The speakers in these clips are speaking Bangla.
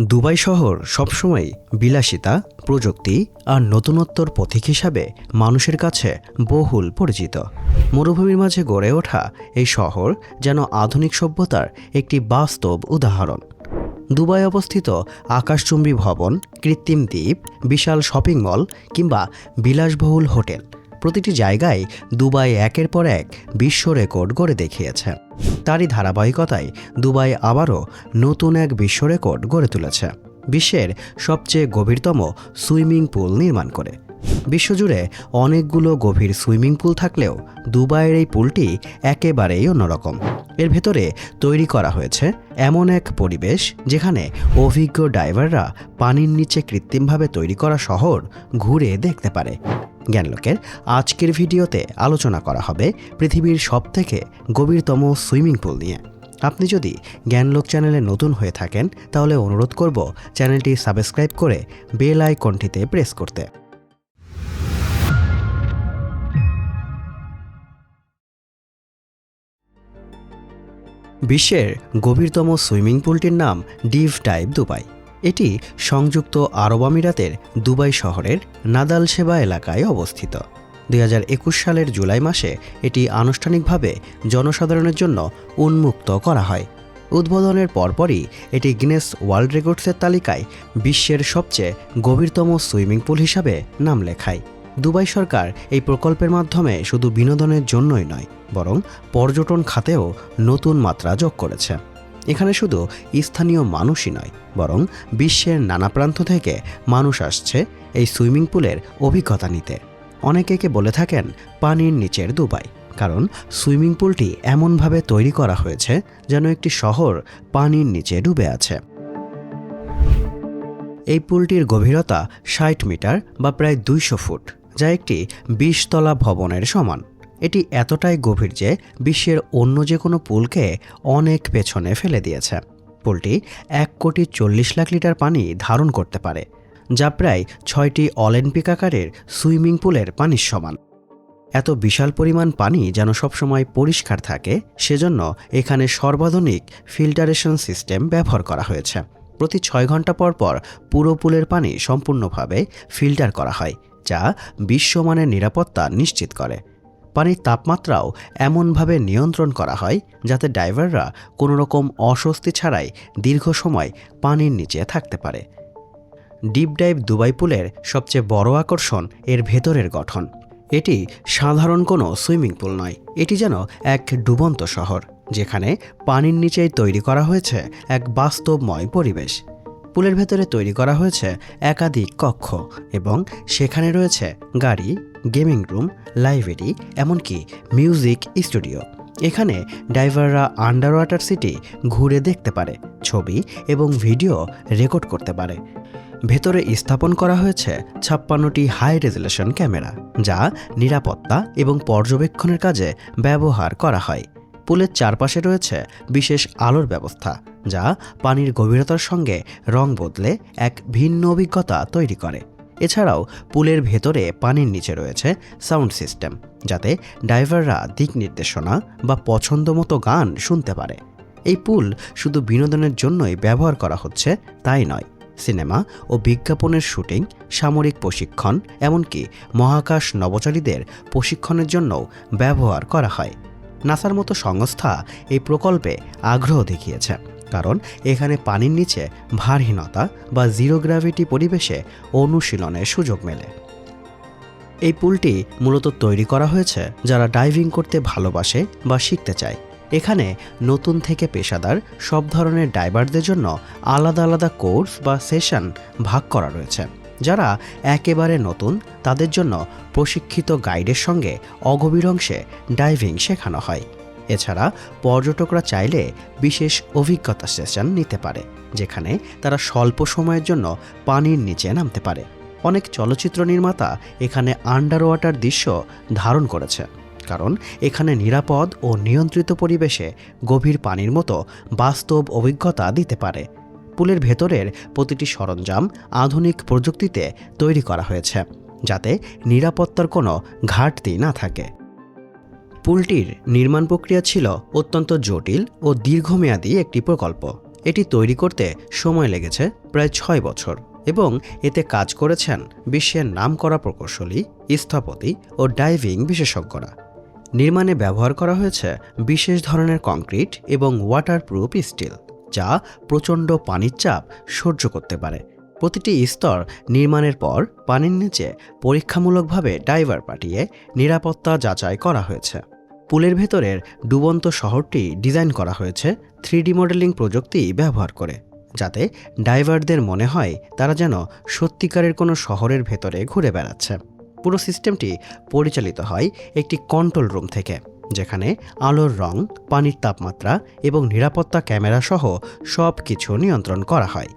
দুবাই শহর সবসময় বিলাসিতা, প্রযুক্তি আর নতুনত্বর পথিক হিসাবে মানুষের কাছে বহুল পরিচিত। মরুভূমির মাঝে গড়ে ওঠা এই শহর যেন আধুনিক সভ্যতার একটি বাস্তব উদাহরণ। দুবাই অবস্থিত আকাশচুম্বী ভবন, কৃত্রিম দ্বীপ, বিশাল শপিং মল কিংবা বিলাসবহুল হোটেল। প্রতিটি জায়গায় দুবাই একের পর এক বিশ্ব রেকর্ড গড়ে দেখিয়েছে। তারই ধারাবাহিকতায় দুবাই আবারও নতুন এক বিশ্ব রেকর্ড গড়ে তুলেছে। বিশ্বের সবচেয়ে গভীরতম সুইমিং পুল নির্মাণ করে। বিশ্বজুড়ে অনেকগুলো গভীর সুইমিং পুল থাকলেও দুবাইয়ের এই পুলটি একেবারেই অন্যরকম। এর ভেতরে তৈরি করা হয়েছে এমন এক পরিবেশ যেখানে অভিজ্ঞ ডাইভাররা পানির নিচে কৃত্রিমভাবে তৈরি করা শহর ঘুরে দেখতে পারে। জ্ঞানলোকের আজকের ভিডিওতে আলোচনা করা হবে পৃথিবীর সবথেকে গভীরতম সুইমিং পুল নিয়ে। আপনি যদি জ্ঞানলোক চ্যানেলে নতুন হয়ে থাকেন, তাহলে অনুরোধ করব চ্যানেলটি সাবস্ক্রাইব করে বেল আইকনটিতে প্রেস করতে। বিশ্বের গভীরতম সুইমিং পুলটির নাম ডিভ টাইপ দুবাই। এটি সংযুক্ত আরব আমিরাতের দুবাই শহরের নাদাল সেবা এলাকায় অবস্থিত। দুই হাজার একুশ সালের জুলাই মাসে এটি আনুষ্ঠানিকভাবে জনসাধারণের জন্য উন্মুক্ত করা হয়। উদ্বোধনের পরপরই এটি গিনেস ওয়ার্ল্ড রেকর্ডসের তালিকায় বিশ্বের সবচেয়ে গভীরতম সুইমিং পুল হিসাবে নাম লেখায়। দুবাই সরকার এই প্রকল্পের মাধ্যমে শুধু বিনোদনের জন্যই নয়, বরং পর্যটন খাতেও নতুন মাত্রা যোগ করেছে। এখানে শুধু স্থানীয় মানুষই নয়, বরং বিশ্বের নানা প্রান্ত থেকে মানুষ আসছে এই সুইমিং পুলের অভিজ্ঞতা নিতে। অনেকে একে বলে থাকেন পানির নিচের দুবাই, কারণ সুইমিং পুলটি এমনভাবে তৈরি করা হয়েছে যেন একটি শহর পানির নিচে ডুবে আছে। এই পুলটির গভীরতা ষাট মিটার বা প্রায় দুইশো ফুট, যা একটি বিশতলা ভবনের সমান। এটি এতটাই গভীর যে বিশ্বের অন্য যে কোনো পুলকে অনেক পেছনে ফেলে দিয়েছে। পুলটি এক কোটি চল্লিশ লাখ লিটার পানি ধারণ করতে পারে, যা প্রায় ছয়টি অলিম্পিক আকারের সুইমিং পুলের পানির সমান। এত বিশাল পরিমাণ পানি যেন সবসময় পরিষ্কার থাকে, সেজন্য এখানে সর্বাধুনিক ফিল্টারেশন সিস্টেম ব্যবহার করা হয়েছে। প্রতি ছয় ঘণ্টা পর পর পুরো পুলের পানি সম্পূর্ণভাবে ফিল্টার করা হয়, যা বিশ্বমানের নিরাপত্তা নিশ্চিত করে। পানির তাপমাত্রাও এমনভাবে নিয়ন্ত্রণ করা হয় যাতে ড্রাইভাররা কোনো রকম অস্বস্তি ছাড়াই দীর্ঘ সময় পানির নিচে থাকতে পারে। ডিপ ডাইভ দুবাই পুলের সবচেয়ে বড় আকর্ষণ এর ভেতরের গঠন। এটি সাধারণ কোনো সুইমিং পুল নয়, এটি যেন এক ডুবন্ত শহর, যেখানে পানির নিচেই তৈরি করা হয়েছে এক বাস্তবময় পরিবেশ। পুলের ভেতরে তৈরি করা হয়েছে একাধিক কক্ষ এবং সেখানে রয়েছে গাড়ি গেমিং রুম, লাইব্রেরি, এমনকি মিউজিক স্টুডিও। এখানে ড্রাইভাররা আন্ডার ওয়াটার সিটি ঘুরে দেখতে পারে, ছবি এবং ভিডিও রেকর্ড করতে পারে। ভেতরে স্থাপন করা হয়েছে ছাপ্পান্নটি হাই রেজুলেশন ক্যামেরা, যা নিরাপত্তা এবং পর্যবেক্ষণের কাজে ব্যবহার করা হয়। পুলের চারপাশে রয়েছে বিশেষ আলোর ব্যবস্থা, যা পানির গভীরতার সঙ্গে রং বদলে এক ভিন্ন অভিজ্ঞতা তৈরি করে। এছাড়াও পুলের ভেতরে পানির নিচে রয়েছে সাউন্ড সিস্টেম, যাতে ড্রাইভাররা দিক নির্দেশনা বা পছন্দমতো গান শুনতে পারে। এই পুল শুধু বিনোদনের জন্যই ব্যবহার করা হচ্ছে, তাই নয়। সিনেমা ও বিজ্ঞাপনের শুটিং, সামরিক প্রশিক্ষণ, এমনকি মহাকাশ নবচারীদের প্রশিক্ষণের জন্যও ব্যবহার করা হয়। নাসার মতো সংস্থা এই প্রকল্পে আগ্রহ দেখিয়েছে। কারণ এখানে পানির নিচে ভারহীনতা বা জিরো গ্র্যাভিটি পরিবেশে অনুশীলনের সুযোগ মেলে। এই পুলটি মূলত তৈরি করা হয়েছে যারা ডাইভিং করতে ভালোবাসে বা শিখতে চায়। এখানে নতুন থেকে পেশাদার সব ধরনের ডাইভারদের জন্য আলাদা আলাদা কোর্স বা সেশন ভাগ করা রয়েছে। যারা একেবারে নতুন, তাদের জন্য প্রশিক্ষিত গাইডের সঙ্গে অগভীর অংশে ডাইভিং শেখানো হয়। এছাড়া পর্যটকরা চাইলে বিশেষ অভিজ্ঞতা সেশন নিতে পারে, যেখানে তারা স্বল্প সময়ের জন্য পানির নিচে নামতে পারে। অনেক চলচ্চিত্র নির্মাতা এখানে আন্ডার ওয়াটার দৃশ্য ধারণ করেছে, কারণ এখানে নিরাপদ ও নিয়ন্ত্রিত পরিবেশে গভীর পানির মতো বাস্তব অভিজ্ঞতা দিতে পারে। পুলের ভেতরের প্রতিটি সরঞ্জাম আধুনিক প্রযুক্তিতে তৈরি করা হয়েছে, যাতে নিরাপত্তার কোনো ঘাটতি না থাকে। পুলটির নির্মাণ প্রক্রিয়া ছিল অত্যন্ত জটিল ও দীর্ঘমেয়াদী একটি প্রকল্প। এটি তৈরি করতে সময় লেগেছে প্রায় ছয় বছর এবং এতে কাজ করেছেন বিশ্বের নামকরা প্রকৌশলী, স্থপতি ও ডাইভিং বিশেষজ্ঞরা। নির্মাণে ব্যবহার করা হয়েছে বিশেষ ধরনের কংক্রিট এবং ওয়াটারপ্রুফ স্টিল, যা প্রচণ্ড পানির চাপ সহ্য করতে পারে। প্রতিটি স্তর নির্মাণের পর পানির নিচে পরীক্ষামূলকভাবে ডাইভার পাঠিয়ে নিরাপত্তা যাচাই করা হয়েছে। পুলের ভেতরের ডুবন্ত শহরটি ডিজাইন করা হয়েছে থ্রিডি মডেলিং প্রযুক্তি ব্যবহার করে, যাতে ডাইভারদের মনে হয় তারা যেন সত্যিকারের কোনো শহরের ভেতরে ঘুরে বেড়াচ্ছে। পুরো সিস্টেমটি পরিচালিত হয় একটি কন্ট্রোল রুম থেকে, যেখানে আলোর রং, পানির তাপমাত্রা এবং নিরাপত্তা ক্যামেরা সহ সব কিছু নিয়ন্ত্রণ করা হয়।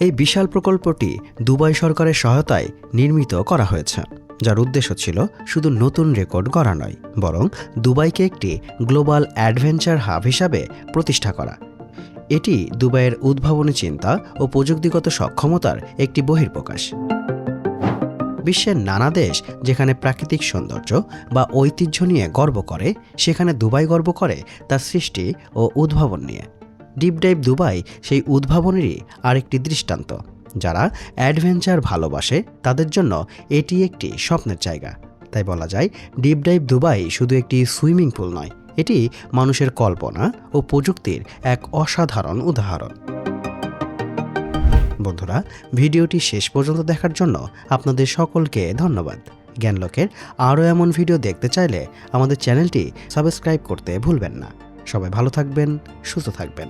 এই বিশাল প্রকল্পটি দুবাই সরকারের সহায়তায় নির্মিত করা হয়েছে। যার উদ্দেশ্য ছিল শুধু নতুন রেকর্ড করা নয়, বরং দুবাইকে একটি গ্লোবাল অ্যাডভেঞ্চার হাব হিসাবে প্রতিষ্ঠা করা। এটি দুবাইয়ের উদ্ভাবনী চিন্তা ও প্রযুক্তিগত সক্ষমতার একটি বহির্প্রকাশ বিশ্বের নানা দেশ যেখানে প্রাকৃতিক সৌন্দর্য বা ঐতিহ্য নিয়ে গর্ব করে, সেখানে দুবাই গর্ব করে তার সৃষ্টি ও উদ্ভাবন নিয়ে। ডিপ ডাইভ দুবাই সেই উদ্ভাবনেরই আরেকটি দৃষ্টান্ত। যারা অ্যাডভেঞ্চার ভালোবাসে, তাদের জন্য এটি একটি স্বপ্নের জায়গা। তাই বলা যায়, ডিপ ডাইভ দুবাই শুধু একটি সুইমিং পুল নয়, এটি মানুষের কল্পনা ও প্রযুক্তির এক অসাধারণ উদাহরণ। বন্ধুরা, ভিডিওটি শেষ পর্যন্ত দেখার জন্য আপনাদের সকলকে ধন্যবাদ। জ্ঞানলোকের আরও এমন ভিডিও দেখতে চাইলে আমাদের চ্যানেলটি সাবস্ক্রাইব করতে ভুলবেন না। সবাই ভালো থাকবেন, সুস্থ থাকবেন।